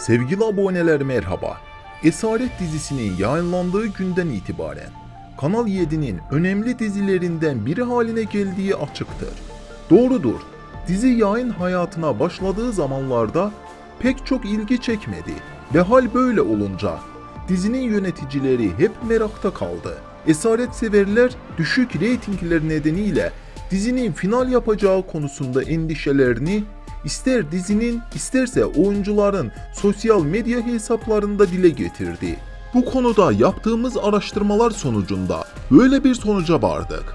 Sevgili aboneler merhaba. Esaret dizisinin yayınlandığı günden itibaren Kanal 7'nin önemli dizilerinden biri haline geldiği açıktır. Doğrudur. Dizi yayın hayatına başladığı zamanlarda pek çok ilgi çekmedi ve hal böyle olunca dizinin yöneticileri hep merakta kaldı. Esaret severler düşük reytingler nedeniyle dizinin final yapacağı konusunda endişelerini ister dizinin isterse oyuncuların sosyal medya hesaplarında dile getirdi. Bu konuda yaptığımız araştırmalar sonucunda böyle bir sonuca vardık.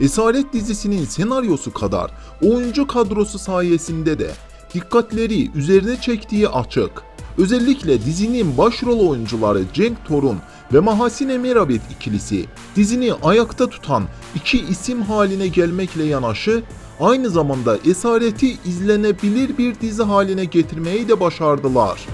Esaret dizisinin senaryosu kadar oyuncu kadrosu sayesinde de dikkatleri üzerine çektiği açık. Özellikle dizinin başrol oyuncuları Cenk Torun ve Mahasine Merabet ikilisi dizini ayakta tutan iki isim haline gelmekle yanaşı aynı zamanda esareti izlenebilir bir dizi haline getirmeyi de başardılar.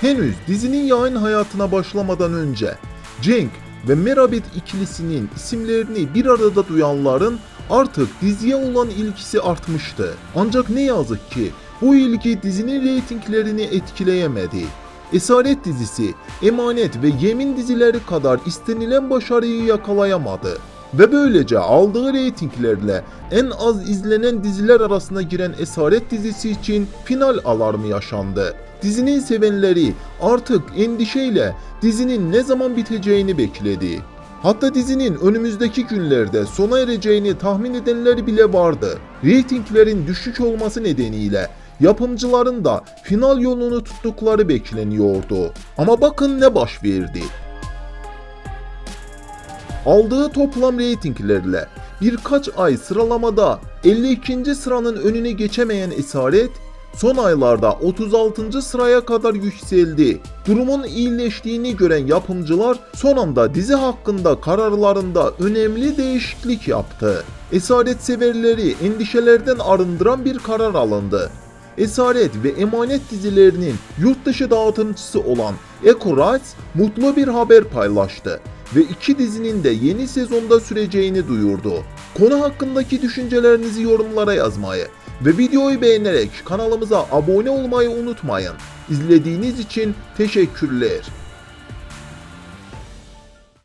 Henüz dizinin yayın hayatına başlamadan önce Cenk ve Merabet ikilisinin isimlerini bir arada duyanların artık diziye olan ilgisi artmıştı. Ancak ne yazık ki bu ilgi dizinin reytinglerini etkileyemedi. Esaret dizisi, Emanet ve Yemin dizileri kadar istenilen başarıyı yakalayamadı ve böylece aldığı reytinglerle en az izlenen diziler arasına giren Esaret dizisi için final alarmı yaşandı. Dizinin sevenleri artık endişeyle dizinin ne zaman biteceğini bekledi. Hatta dizinin önümüzdeki günlerde sona ereceğini tahmin edenler bile vardı. Reytinglerin düşük olması nedeniyle yapımcıların da final yolunu tuttukları bekleniyordu. Ama bakın ne baş verdi. Aldığı toplam reytinglerle birkaç ay sıralamada 52. sıranın önüne geçemeyen Esaret son aylarda 36. sıraya kadar yükseldi. Durumun iyileştiğini gören yapımcılar son anda dizi hakkında kararlarında önemli değişiklik yaptı. Esaret severleri endişelerden arındıran bir karar alındı. Esaret ve Emanet dizilerinin yurt dışı dağıtımcısı olan Eco Rights mutlu bir haber paylaştı ve iki dizinin de yeni sezonda süreceğini duyurdu. Konu hakkındaki düşüncelerinizi yorumlara yazmayı ve videoyu beğenerek kanalımıza abone olmayı unutmayın. İzlediğiniz için teşekkürler.